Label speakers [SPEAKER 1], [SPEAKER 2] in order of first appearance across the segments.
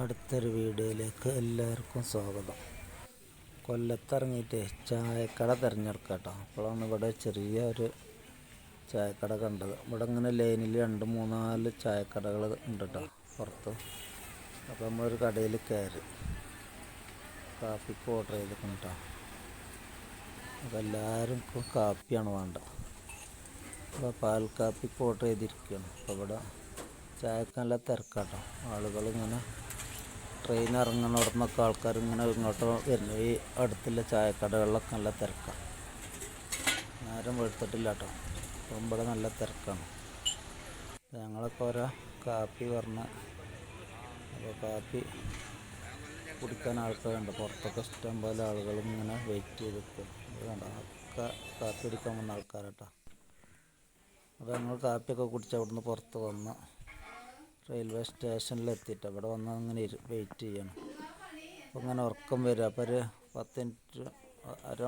[SPEAKER 1] അടുത്തൊരു വീഡിയോയിലേക്ക് എല്ലാവർക്കും സ്വാഗതം. കൊല്ലത്തിറങ്ങിയിട്ട് ചായക്കട തിരഞ്ഞെടുക്കുക കേട്ടോ അപ്പോഴാണ് ഇവിടെ ചെറിയ ഒരു ചായക്കട കണ്ടത്. ഇവിടെ ഇങ്ങനെ ലൈനിൽ രണ്ട് മൂന്നാൽ ചായക്കടകൾ ഉണ്ട് കേട്ടോ പുറത്ത്. അപ്പോൾ നമ്മളൊരു കടയിൽ കയറി കാപ്പിക്ക് ഓർഡർ ചെയ്തിട്ടുണ്ട് കേട്ടോ അപ്പോൾ എല്ലാവർക്കും കാപ്പിയാണ് വേണ്ടത്. അപ്പോൾ പാൽ കാപ്പിക്ക് ഓർഡർ ചെയ്തിരിക്കുകയാണ് അപ്പോൾ ഇവിടെ ചായക്ക് നല്ല തിരക്കാട്ടോ. ആളുകൾ ഇങ്ങനെ ട്രെയിൻ ഇറങ്ങുന്ന ഉടനൊക്കെ ആൾക്കാർ ഇങ്ങനെ ഇങ്ങോട്ട് വരുന്നു. ഈ അടുത്തുള്ള ചായക്കടകളിലൊക്കെ നല്ല തിരക്കാണ് നേരം വെളുത്തിട്ടില്ല കേട്ടോ. അപ്പം ഇവിടെ നല്ല തിരക്കാണ്. ഞങ്ങളൊക്കെ ഓരോ കാപ്പി പറഞ്ഞ അപ്പോൾ കാപ്പി കുടിക്കാൻ ആൾക്കാരുണ്ട്. പുറത്തൊക്കെ ഇഷ്ടം പോലെ ആളുകൾ ഇങ്ങനെ വെയിറ്റ് ചെയ്ത് നിൽക്കും. കണ്ടോ ഒക്കെ കാപ്പി കുടിക്കാൻ വന്ന ആൾക്കാരട്ടോ അപ്പോൾ ഞങ്ങൾ കാപ്പിയൊക്കെ കുടിച്ച് അവിടുന്ന് പുറത്ത് വന്ന്. റെയിൽവേ സ്റ്റേഷനിലെത്തിയിട്ട് അവിടെ വന്ന് അങ്ങനെ വെയിറ്റ് ചെയ്യണം. അപ്പോൾ ഇങ്ങനെ ഉറക്കം വരും. അപ്പോൾ ഒരു പത്ത് മിനിറ്റ് അര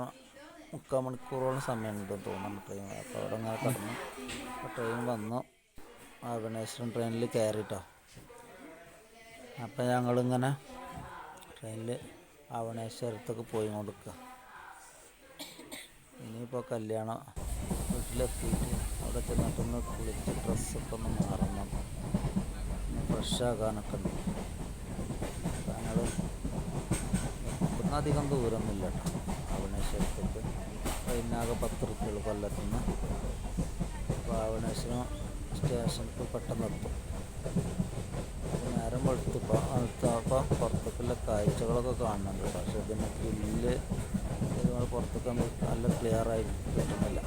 [SPEAKER 1] മുക്കാൽ മണിക്കൂറോളം സമയമുണ്ടെന്ന് തോന്നുന്നു ട്രെയിൻ അപ്പോൾ അവിടെ അങ്ങനെ കിടന്നു. അപ്പോൾ ട്രെയിൻ വന്നു. ആവണേശ്വരം ട്രെയിനിൽ കയറിട്ടോ അപ്പോൾ ഞങ്ങളിങ്ങനെ ട്രെയിനിൽ ആവണേശ്വരത്തേക്ക് പോയി കൊടുക്കുക ഇനിയിപ്പോൾ കല്യാണം വീട്ടിലെത്തിയിട്ട് അവിടെ ചെന്നിട്ടൊന്ന് കുളിച്ച് ഡ്രസ്സൊക്കെ ഒന്ന് മാറണം ഒന്ന് ഫ്രഷ് ആകാനൊക്കെ ഉണ്ട് ഞങ്ങൾ ഇവിടുന്ന് അധികം ദൂരമൊന്നുമില്ല കേട്ടോ. ആവണേശ്വരത്തേക്ക് പതിനാകെ പത്ത് റുപ്യുള്ളൂ കൊല്ലത്തു നിന്ന് ആവണേശ്വരം സ്റ്റേഷനിൽ പെട്ടെന്ന് എത്തും. നേരം വെളുത്തപ്പോൾ അടുത്തപ്പോൾ പുറത്തേക്കുള്ള കാഴ്ചകളൊക്കെ കാണുന്നുണ്ട് പക്ഷെ ഇതിന്റെ ഗ്രില്ല് നമ്മൾ പുറത്തേക്ക് നമുക്ക് നല്ല ക്ലിയർ ആയി കിട്ടുന്നില്ല.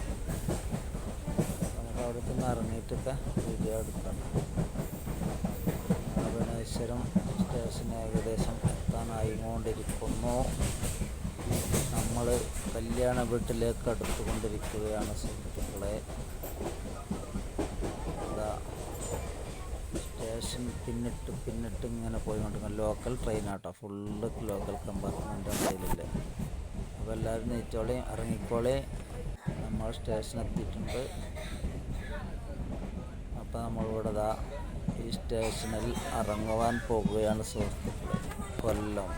[SPEAKER 1] നമുക്ക് അവിടെ നിന്ന് ഇറങ്ങിയിട്ടൊക്കെ വീഡിയോ എടുക്കണം ഭുവനേശ്വരം സ്റ്റേഷന് ഏകദേശം എത്താനായിക്കൊണ്ടിരിക്കുന്നു നമ്മൾ കല്യാണ വീട്ടിലേക്ക് അടുത്തുകൊണ്ടിരിക്കുകയാണ് സുഹൃത്തുക്കളെ. ഇതാ സ്റ്റേഷൻ പിന്നിട്ട് പിന്നിട്ട് ഇങ്ങനെ പോയിക്കൊണ്ടിരിക്കുന്ന. ലോക്കൽ ട്രെയിനാട്ടോ. ഫുള്ള് ലോക്കൽ കമ്പാർട്ട്മെന്റ് കയ്യിലില്ല അപ്പോൾ എല്ലാവരും നീറ്റോളി ഇറങ്ങിക്കോളി. നമ്മൾ സ്റ്റേഷൻ എത്തിയിട്ടുണ്ട് അപ്പോൾ നമ്മളിവിടെ ദാ ഈ സ്റ്റേഷനിൽ ഇറങ്ങുവാൻ പോകുകയാണ് സുഹൃത്തുക്കളെ. കൊല്ലം.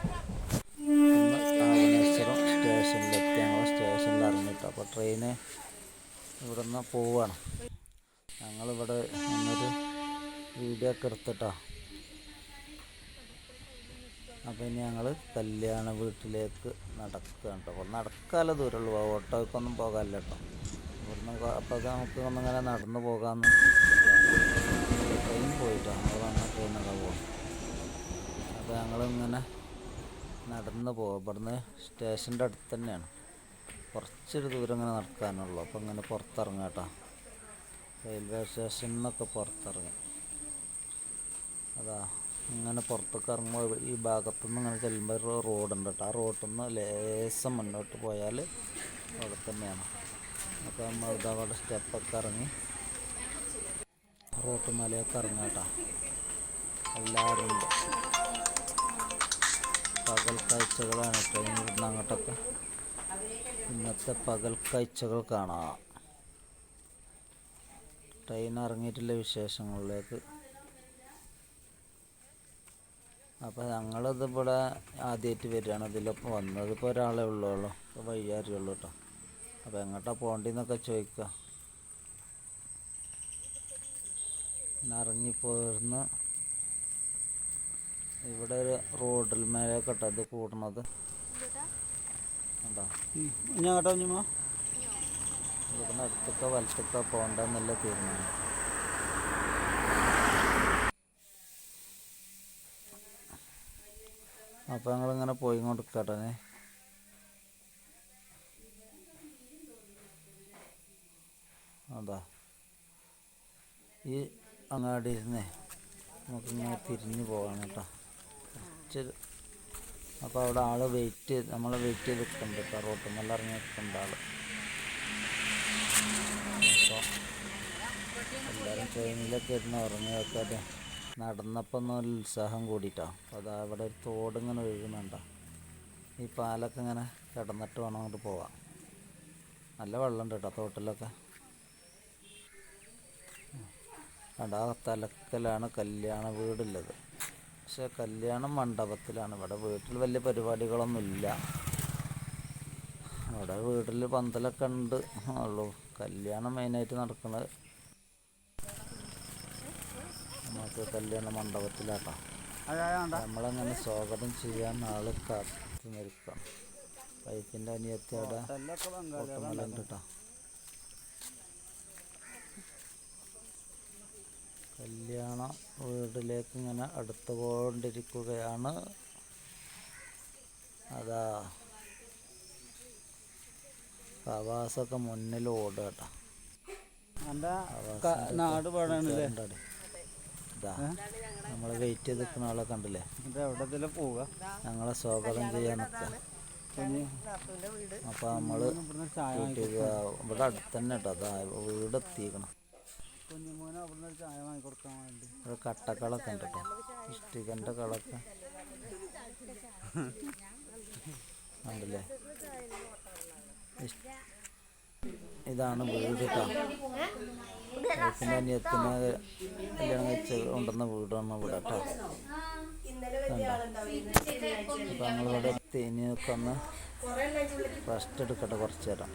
[SPEAKER 1] ഞങ്ങൾ സ്റ്റേഷനിൽ ഇറങ്ങിയിട്ട് അപ്പോൾ ട്രെയിന് ഇവിടെ നിന്ന് പോവുകയാണ് ഞങ്ങളിവിടെ നിന്നൊരു വീഡിയോ ഒക്കെ എടുത്തിട്ടാ. അപ്പോൾ ഇനി ഞങ്ങൾ കല്യാണ വീട്ടിലേക്ക് നടക്കുകയാണ് കേട്ടോ. അപ്പോൾ നടക്കാനുള്ള ദൂരമുള്ളൂ. ഓട്ടോയ്ക്കൊന്നും പോകാമല്ലോ കേട്ടോ. ഇവിടുന്ന് അപ്പോൾ നമുക്ക് ഒന്നിങ്ങനെ നടന്നു പോകാമെന്ന് ട്രെയിൻ പോയിട്ടോ. ഞങ്ങൾ വന്ന ട്രെയിനൊക്കെ പോകും അപ്പോൾ ഞങ്ങളിങ്ങനെ നടന്ന് പോകും ഇവിടുന്ന് സ്റ്റേഷന്റെ അടുത്ത് തന്നെയാണ്. കുറച്ചൊരു ദൂരം ഇങ്ങനെ നടക്കാനുള്ളൂ. അപ്പോൾ ഇങ്ങനെ പുറത്തിറങ്ങാം കേട്ടോ. റെയിൽവേ സ്റ്റേഷനിൽ നിന്നൊക്കെ പുറത്തിറങ്ങി. അതാ ഇങ്ങനെ പുറത്തേക്ക് ഇറങ്ങുമ്പോൾ ഈ ഭാഗത്തുനിന്ന് ഇങ്ങനെ ചെല്ലുമ്പോൾ ഒരു റോഡുണ്ട് കേട്ടോ. ആ റോഡിൽ നിന്ന് ലേശം മുന്നോട്ട് പോയാൽ അവിടെ തന്നെയാണ്. അപ്പോൾ നമ്മൾ അവിടെ സ്റ്റെപ്പൊക്കെ ഇറങ്ങി റോട്ട് മലയൊക്കെ ഇറങ്ങാട്ടാ. കേട്ടോ എല്ലാവരും പകൽ കാഴ്ചകളാണ് ട്രെയിൻ ഇവിടുന്ന് അങ്ങോട്ടൊക്കെ ഇന്നത്തെ പകൽ കാഴ്ചകൾ കാണാം. ട്രെയിൻ ഇറങ്ങിയിട്ടുള്ള വിശേഷങ്ങളിലേക്ക്. അപ്പോൾ ഞങ്ങളത് ഇവിടെ ആദ്യമായിട്ട് വരികയാണ്. ഇതിലൊപ്പം വന്നത് ഇപ്പോൾ ഒരാളെ ഉള്ളൂ. ഇപ്പോൾ വയ്യാറിയുള്ളൂ കേട്ടോ. അപ്പോൾ എങ്ങോട്ടാണ് പോകേണ്ടതെന്നൊക്കെ ചോദിക്കുക പിന്നെ ഇറങ്ങിപ്പോയിരുന്ന് ഇവിടെ ഒരു റോഡിൽ മേലെ കേട്ടോ ഇത് കൂടണത്. കണ്ടോ?
[SPEAKER 2] ഞാൻ കേട്ടോ കുഞ്ഞുമ്മ
[SPEAKER 1] ഇവിടുന്ന് അടുത്തൊക്കെ വലത്തൊക്കെ പോകണ്ടെന്നല്ല തീരുമാനം. അപ്പോൾ ഞങ്ങളിങ്ങനെ പോയി കൊടുക്കട്ടെ അതാ. ഈ അങ്ങാടിയിൽ ഇരുന്നേ നമുക്കിങ്ങനെ തിരിഞ്ഞു പോകാം കേട്ടോ കുറച്ച് അപ്പോൾ അവിടെ ആൾ വെയിറ്റ് ചെയ്ത് നമ്മളെ വെയിറ്റ് ചെയ്ത് നിൽക്കുന്നുണ്ട് കേട്ടോ റോട്ടിൽ നല്ല ഇറങ്ങി നിൽക്കുന്നുണ്ട് ആൾ അപ്പോൾ എല്ലാവരും ട്രെയിനിലൊക്കെ ഇരുന്ന് ഉറങ്ങിയൊക്കെ നടന്നപ്പോൾ ഒന്ന് ഉത്സാഹം കൂടിയിട്ടോ അപ്പോൾ അതാ അവിടെ ഒരു തോട് ഇങ്ങനെ ഒഴുകുന്നുണ്ടോ ഈ പാലൊക്കെ ഇങ്ങനെ കിടന്നിട്ട് വേണം അങ്ങോട്ട് പോവാം നല്ല വെള്ളമുണ്ട് കേട്ടോ തോട്ടിലൊക്കെ. കണ്ട ആ തലക്കലാണ് കല്യാണ വീടുള്ളത്. പക്ഷെ കല്യാണ മണ്ഡപത്തിലാണ്. ഇവിടെ വീട്ടിൽ വലിയ പരിപാടികളൊന്നുമില്ല. ഇവിടെ വീട്ടിൽ പന്തലൊക്കെ ഉണ്ട്. ഉള്ളൂ. കല്യാണം മെയിനായിട്ട് നടക്കുന്നത് നമുക്ക് കല്യാണ മണ്ഡപത്തിലാക്കാം. നമ്മളങ്ങനെ സ്വാഗതം ചെയ്യാൻ ആൾ കാത്തു നിൽക്കാം. വൈഫിന്റെ അനിയത്തിയുടെ അവിടെ കേട്ടോ കല്യാണ വീട്ടിലേക്ക് ഇങ്ങനെ അടുത്തുകൊണ്ടിരിക്കുകയാണ് അതാ. കവാസൊക്കെ മുന്നിൽ ഓടുക കേട്ടോ
[SPEAKER 2] നാട് പാടാണല്ലേ
[SPEAKER 1] നമ്മൾ വെയിറ്റ് ചെയ്ത് നിൽക്കുന്ന ആളെ കണ്ടില്ലേ?
[SPEAKER 2] എവിടെ പോവുക.
[SPEAKER 1] ഞങ്ങളെ സ്വാഗതം ചെയ്യാനൊക്കെ നിൽക്കുക നമ്മൾ
[SPEAKER 2] നമ്മൾ
[SPEAKER 1] ഇവിടെ അടുത്ത് തന്നെ കേട്ടോ അതാ വീട് എത്തിക്കണം
[SPEAKER 2] കുഞ്ഞുമോനെ അവിടുന്ന് ഒരു ചായ വാങ്ങി കൊടുക്കാൻ വേണ്ടി.
[SPEAKER 1] ഇവിടെ കട്ടക്കളൊക്കെ ഉണ്ട് കേട്ടോ. ഇഷ്ടികന്റെ കളൊക്കെ. ഉണ്ടല്ലേ ഇതാണ് വീട് കേട്ടോ. അനിയത്തിന് കല്യാണം കഴിച്ച് കൊണ്ടുവന്ന വീടാണ് ഇവിടെ കേട്ടോ. അപ്പം നമ്മളിവിടെ തേനിയൊക്കെ ഒന്ന് റെസ്റ്റ് എടുക്കട്ടെ കുറച്ച് നേരം.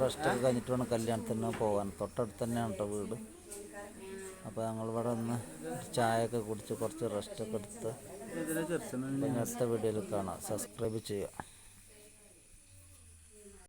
[SPEAKER 1] റെസ്റ്റ് ഒക്കെ കഴിഞ്ഞിട്ട് വേണം കല്യാണത്തിന് പോകാൻ. തൊട്ടടുത്ത് തന്നെയാണ് കേട്ടോ വീട്. അപ്പോൾ ഞങ്ങൾ ഞങ്ങളിവിടെ ഒന്ന് ചായയൊക്കെ കുടിച്ച് കുറച്ച് റെസ്റ്റൊക്കെ എടുത്ത് അടുത്ത വീഡിയോയിൽ കാണാം. സബ്സ്ക്രൈബ് ചെയ്യുക.